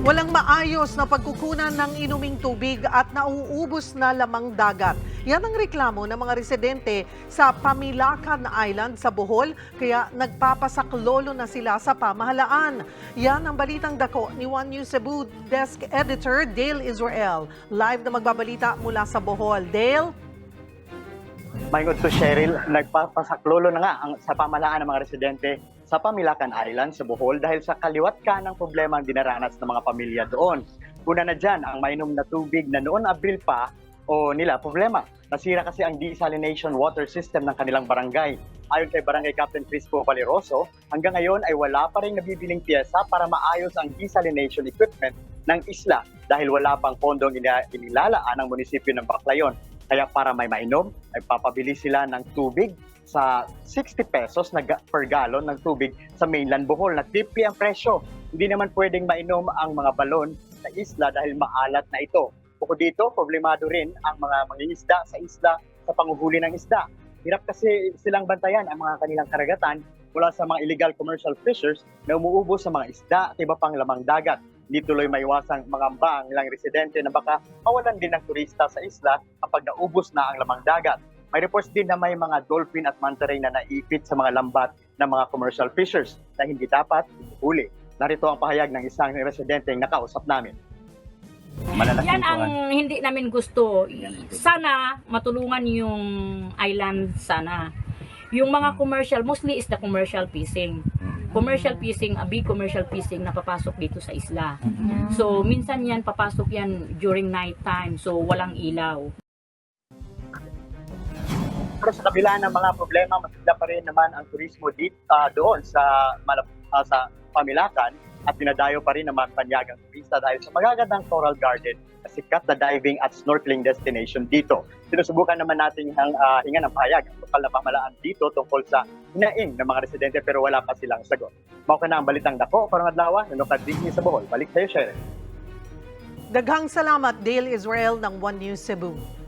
Walang maayos na pagkukunan ng inuming tubig at nauubos na lamang dagat. Yan ang reklamo ng mga residente sa Pamilacan Island sa Bohol, kaya nagpapasaklolo na sila sa pamahalaan. Yan ang balitang dako ni One News Cebu Desk Editor Dale Israel. Live na magbabalita mula sa Bohol. Dale? Mayroon to Cheryl, nagpapasaklolo na nga ang, sa pamalaan ng mga residente sa Pamilacan Island sa Bohol dahil sa kaliwat ka ng problema ang dinaranas ng mga pamilya doon. Una na dyan, ang mainom na tubig na noon Abril pa o nila problema. Nasira kasi ang desalination water system ng kanilang barangay. Ayon kay Barangay Captain Crispo Valeroso, hanggang ngayon ay wala pa rin nabibiling piyesa para maayos ang desalination equipment ng isla dahil wala pang pondong inilalaan ng munisipyo ng Baclayon. Kaya para may mainom, ay papabili sila ng tubig sa 60 pesos na per gallon ng tubig sa mainland Bohol na tipli ang presyo. Hindi naman pwedeng mainom ang mga balon sa isla dahil maalat na ito. Bukod dito, problemado rin ang mga mangingisda sa isla sa panguhuli ng isda. Hirap kasi silang bantayan ang mga kanilang karagatan mula sa mga illegal commercial fishers na umuubos sa mga isda at iba pang lamang dagat. Hindi tuloy maiwasang mangamba ang ilang residente na baka mawalan din ng turista sa isla kapag naubos na ang lamang dagat. May reports din na may mga dolphin at manta ray na naipit sa mga lambat ng mga commercial fishers na hindi dapat huli. Narito ang pahayag ng isang residente na nakausap namin. Malalaking Yan ang hindi namin gusto. Sana matulungan yung island sana. Yung mga commercial, mostly is the commercial fishing. Commercial fishing, a big commercial fishing na papasok dito sa isla. So, minsan yan, papasok yan during night time. So, walang ilaw. Pero sa kabila ng mga problema, masigla pa rin naman ang turismo dito doon sa Malap- ah, sa Pamilacan at dinadayo pa rin ng mga panyagang turista dahil sa magagandang coral garden na sikat na diving at snorkeling destination dito. Sinusubukan naman natin ang uh, hinga ng pahayag ang lokal na pamalaan dito tungkol sa hinaing ng mga residente pero wala pa silang sagot. Mao ka na ang balitang dako, parang adlaw, nunukad digni sa Bohol. Balik sa'yo, Sharon. Daghang salamat Dale Israel ng One News Cebu.